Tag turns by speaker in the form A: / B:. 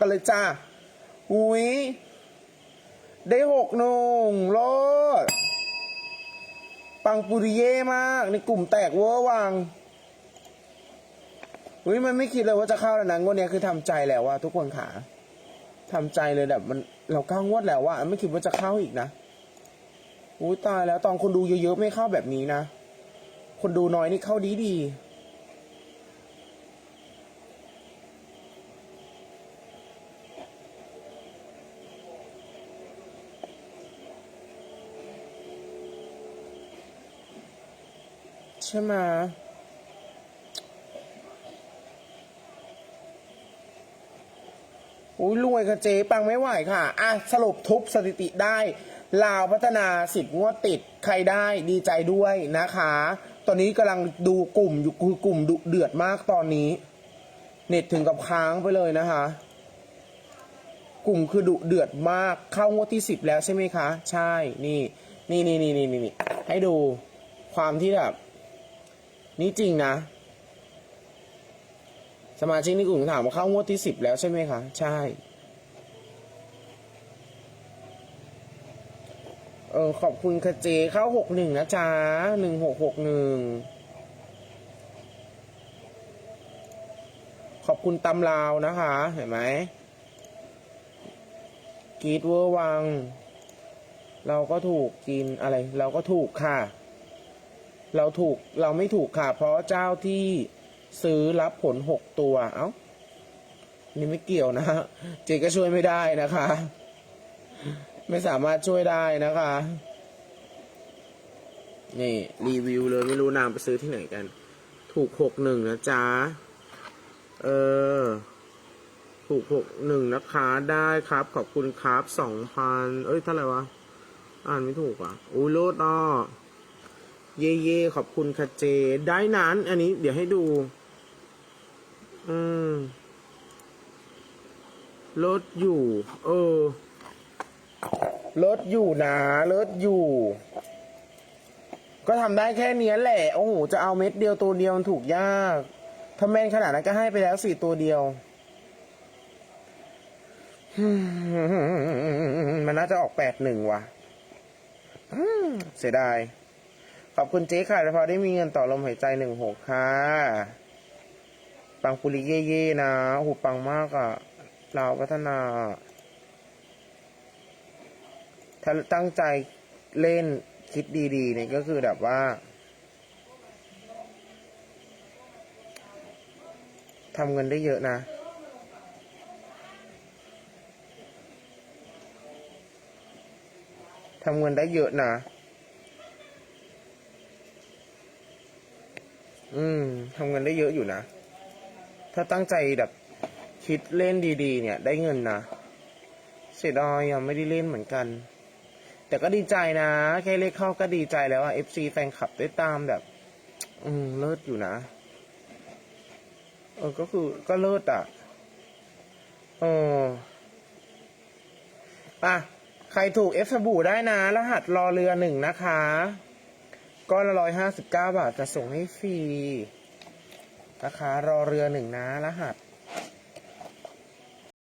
A: กันเลยจ้าอุ้ยได้หกหนุ่งโลด ปังปุริเย่มากในกลุ่มแตกเวอร์วังอุ้ยมันไม่คิดเลยว่าจะเข้าแล้วนะงวดเนี้ยคือทำใจแล้วว่าทุกคนขาทำใจเลยแบบมันเราก้างวดแล้วว่าไม่คิดว่าจะเข้าอีกนะอุ้ยตายแล้วตอนคนดูเยอะๆไม่เข้าแบบนี้นะ คนดูน้อยนี่เข้าดีดี ใช่ไหมอุ้ยรวยค่ะเจ๊ปังไม่ไหวค่ะ อะ สรุปทุบสถิติได้ ลาวพัฒนาสิบงวดติด ใครได้ดีใจด้วยนะคะ ตอนนี้กำลังดูกลุ่มอยู่คือกลุ่มดุเดือดมากตอนนี้ เน็ตถึงกับค้างไปเลยนะคะ กลุ่มคือดุเดือดมากเข้างวดที่สิบแล้วใช่ไหมคะ ใช่ นี่ นี่นี่นี่นี่นี่ให้ดูความที่แบบ นี่จริงนะ สมาชิกในกลุ่มถามว่าเข้างวดที่สิบแล้วใช่ไหมคะ ใช่ เออขอบคุณคะเจเข้าหกหนึ่งนะจ๊ะหนึ่งหกหกหนึ่งขอบคุณตำลาวนะคะ เห็นไหมกรีดเวอร์วัง เราก็ถูกกินอะไร เราก็ถูกค่ะ เราถูกเราไม่ถูกค่ะ เพราะเจ้าที่ซื้อรับผลหกตัว เอ้า นี่ไม่เกี่ยวนะ เจก็ช่วยไม่ได้นะคะ ไม่สามารถช่วยได้นะคะ นี่ รีวิวเลยไม่รู้นามไปซื้อที่ไหนกัน ถูกหกหนึ่งนะจ๊ะ เออ ถูกหกหนึ่งนะคะ ได้ครับ ขอบคุณครับสองพัน เอ้ยเท่าไหร่วะ อ่านไม่ถูกอะอุ้ยโลดอะ เย่เย่ขอบคุณค่ะเจ ได้นั้น อันนี้เดี๋ยวให้ดู อืมลดอยู่ เออลดอยู่นะลดอยู่ ก็ทำได้แค่เนี้ยแหละ โอ้โห จะเอาเม็ดเดียวตัวเดียวมันถูกยากถ้าแม่นขนาดนั้นก็ให้ไปแล้วสี่ตัวเดียว มันน่าจะออกแปดหนึ่งว่ะเสียดาย ขอบคุณเจ๊ค่ะแต่พอได้มีเงินต่อลมหายใจหนึ่งหกค่ะปังปุริเย่เย่ๆนะโอ้โหปังมากอะ่ะเราพัฒนาถ้าตั้งใจเล่นคิดดีๆเนี่ยก็คือแบบว่าทำเงินได้เยอะนะ ทำเงินได้เยอะนะ อืมทำเงินได้เยอะอยู่นะ ถ้าตั้งใจแบบคิดเล่นดีๆ เนี่ย ได้เงินนะเสียดายยังไม่ได้เล่นเหมือนกัน แต่ก็ดีใจนะ แค่เลขเข้าก็ดีใจแล้วอะ FC แฟนคลับได้ตามแบบ อืม เลิศอยู่นะ เออ ก็คือก็เลิศอะเอออะ ใครถูกเอฟสบู่ได้นะ รหัสรอเรือหนึ่งนะคะ ก้อนละร้อยห้าสิบเก้าบาทจะส่งให้ฟรีนะคะรอเรือหนึ่งนะรหัส